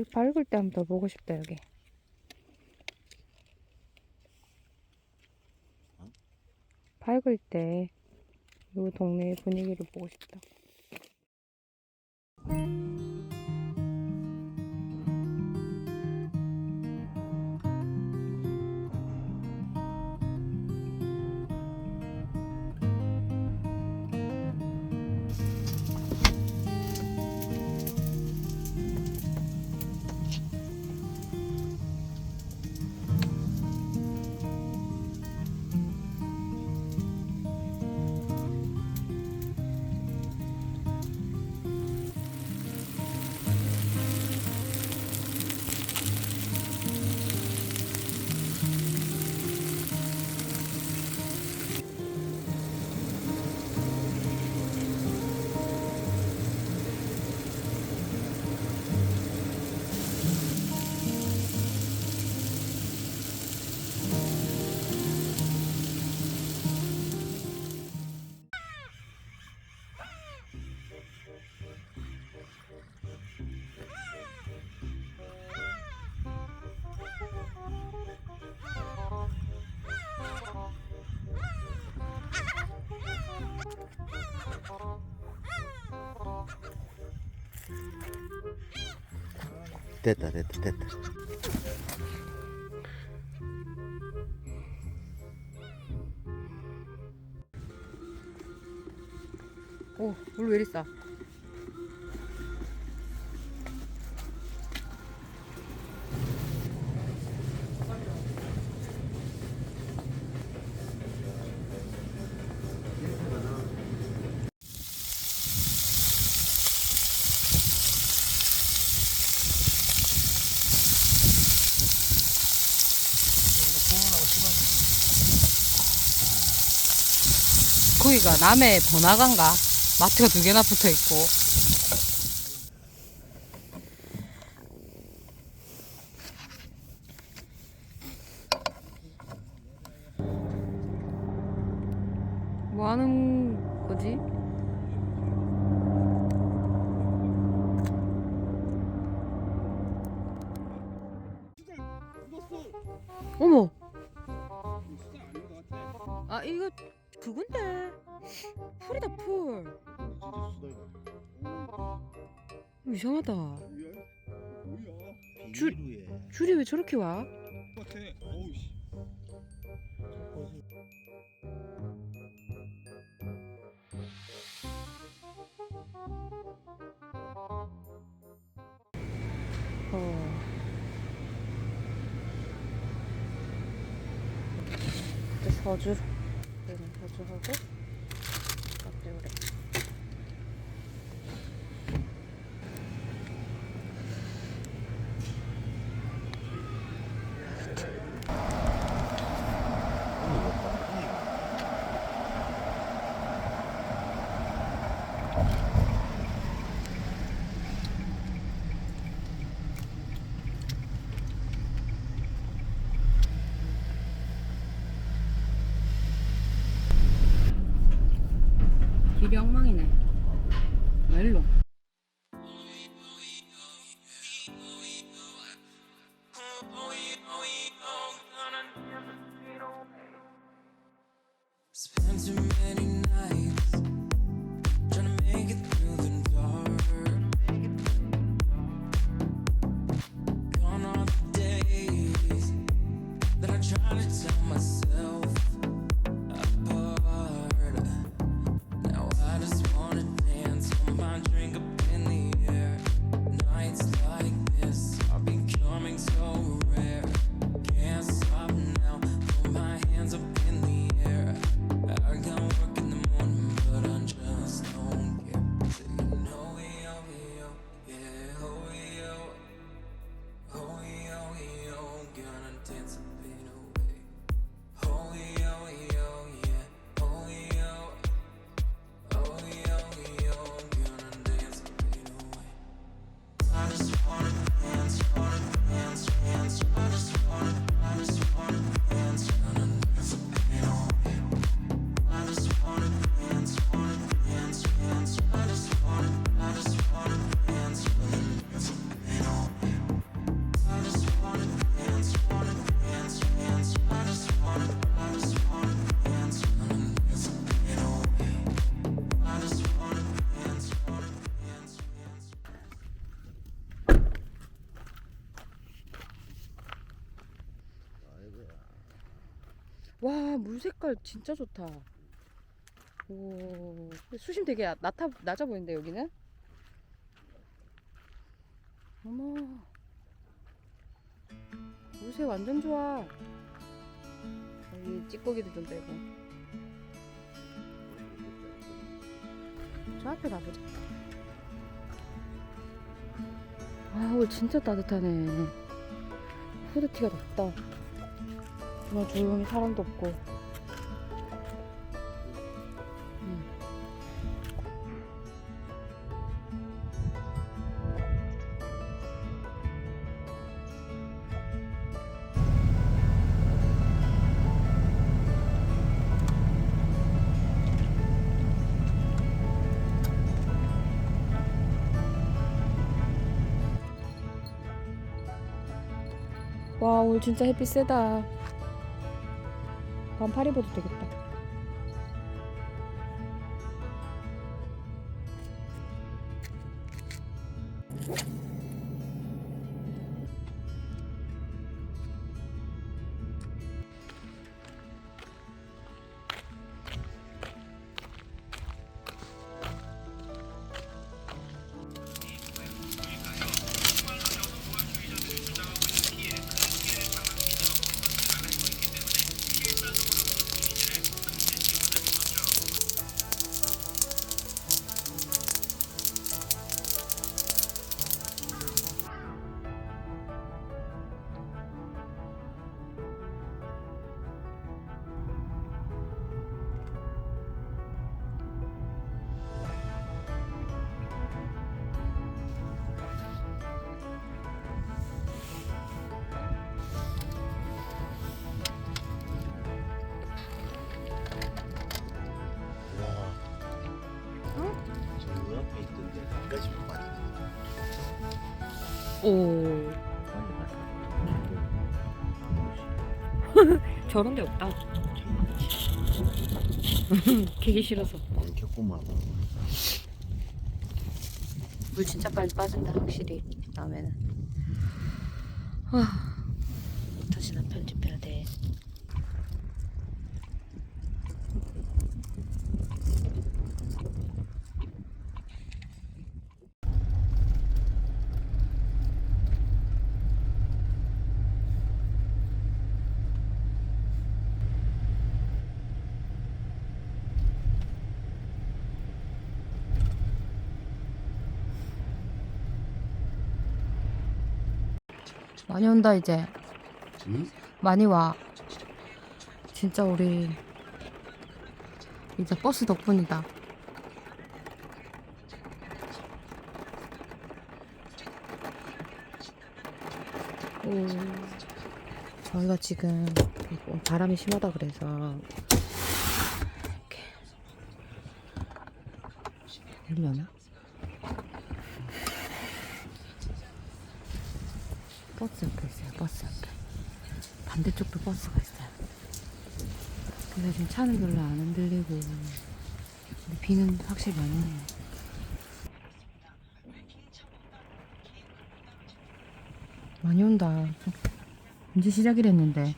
해 밝을 때 한번 더 보고 싶다 여기. 밝을 때 이 동네 분위기를 보고 싶다. 됐다 됐다 됐다 오, 물왜 이리 싸? 거기가 남해 번화가인가? 마트가 두 개나 붙어 있고. 뭐 하는 거지? 어머! 아, 이거 그건데. 풀이다, 풀. 이상하다. 줄- 줄이 왜 저렇게 와? 어. 이제 서줄. 여기는 서주하고, 앞쪽으로. 길이 엉망이네. 멜로. 색깔 진짜 좋다. 오, 수심 되게 나- 낮아, 낮아 보이는데, 여기는? 어머. 물색 완전 좋아. 여기 찌꺼기도 좀 빼고. 저 앞에 가보자. 아, 오늘 진짜 따뜻하네. 후드티가 덥다. 정말 조용히 사람도 없고. 오늘 진짜 햇빛 세다. 반팔 입어도 되겠다 오. 빨리 저런 데 없다. 되게 싫어서. 안 켰구만. 물 진짜 빨리 빠진다 확실히. 다음에는. 아 다시는 편집해야 돼 많이 온다 이제 응? 많이 와 진짜 우리 이제 버스 덕분이다 오, 저희가 지금 바람이 심하다 그래서 이렇게 되려나? 버스 옆에 있어요 버스 옆에 반대쪽도 버스가 있어요. 근데 지금 차는 별로 안 흔들리고 근데 비는 확실히 많이 오네요. 많이 온다. 이제 시작이랬는데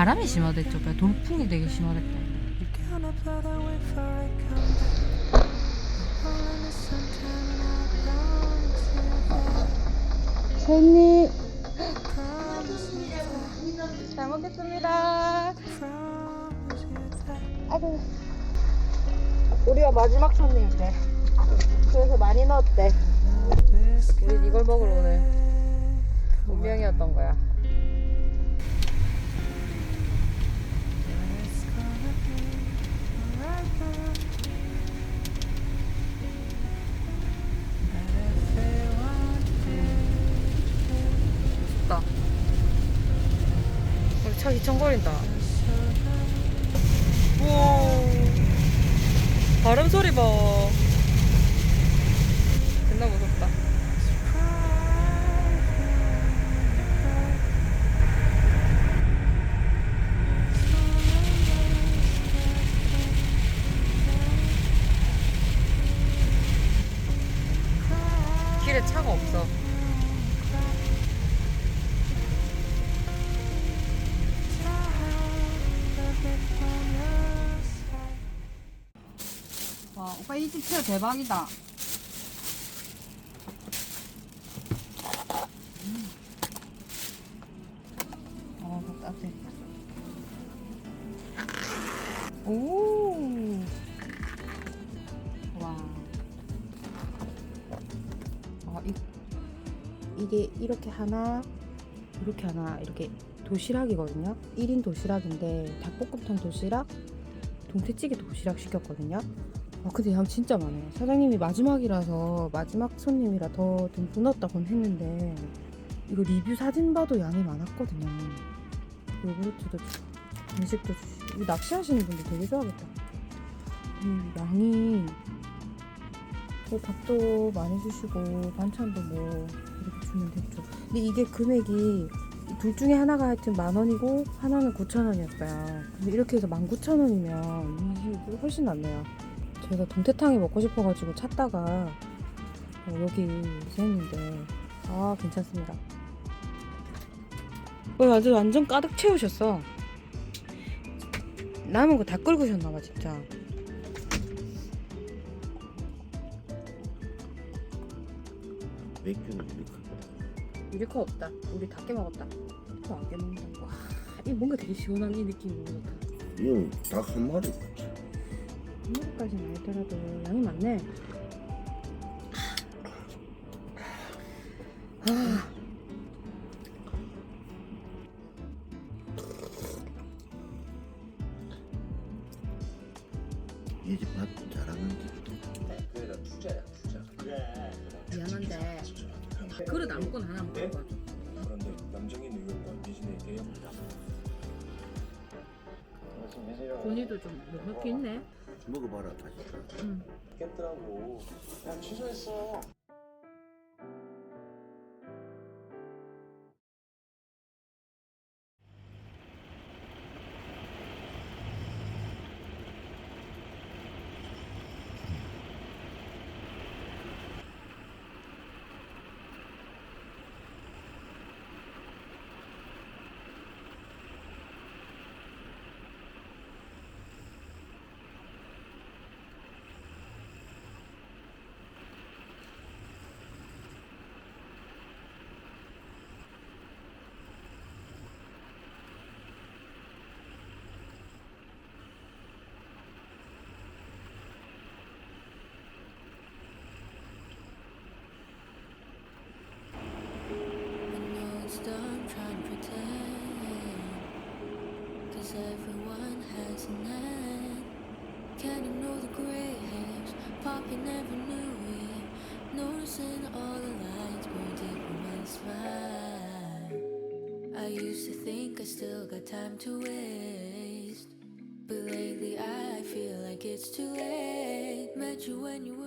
바람이 심하댔죠. 돌풍이 되게 심하댔다. 손님. 잘 먹겠습니다. 아이고. 우리가 마지막 손님이래. 그래서 많이 넣었대. 우리 이걸 먹으러 오늘 운명이었던 거야. 춥다. 우리 차 기청거린다. 우와. 바람 소리 봐. 이집 진짜 대박이다. 어, 따뜻해. 오. 와. 아, 이, 이게 이렇게 하나, 이렇게 하나, 이렇게 도시락이거든요. 1인 도시락인데, 닭볶음탕 도시락, 동태찌개 도시락 시켰거든요. 아, 근데 양 진짜 많아요. 사장님이 마지막이라서, 마지막 손님이라 더 듬뿍 넣었다고는 했는데, 이거 리뷰 사진 봐도 양이 많았거든요. 요구르트도 주고, 간식도 주시고, 낚시하시는 분들 되게 좋아하겠다. 음, 양이, 뭐 밥도 많이 주시고, 반찬도 뭐, 이렇게 주면 됐죠. 근데 이게 금액이, 둘 중에 하나가 하여튼 만 원이고, 하나는 9천 원이었어요. 근데 이렇게 해서 만 9천 원이면, 이게 훨씬 낫네요. 제가 동태탕이 먹고 싶어가지고 찾다가, 어, 여기 있었는데, 아, 괜찮습니다. 어, 완전, 완전 가득 채우셨어. 남은 거다 끌고 오셨나봐, 진짜. 맥주는 이렇게 유리컵 없다. 우리 다 깨먹었다. 또안 깨먹는다. 와, 이 뭔가 되게 시원한 이 느낌이 너무 좋다. 이건 닭한 마리 한국까지는 아니더라도 양이 많네. 아, 이집밥 잘하는지 미안한데 그릇 아무거나 하나 먹어봐. 그런데 남정인 의원과 미진의 대형 본이도 좀 넉넉히 있네. 먹어봐라 다시 응. 깼더라고. 야 취소했어 Cause everyone has an end. Can't ignore the gray hairs popping every new year. Noticing all the lines burn deep in my spine. I used to think I still got time to waste. But lately I feel like it's too late. Met you when you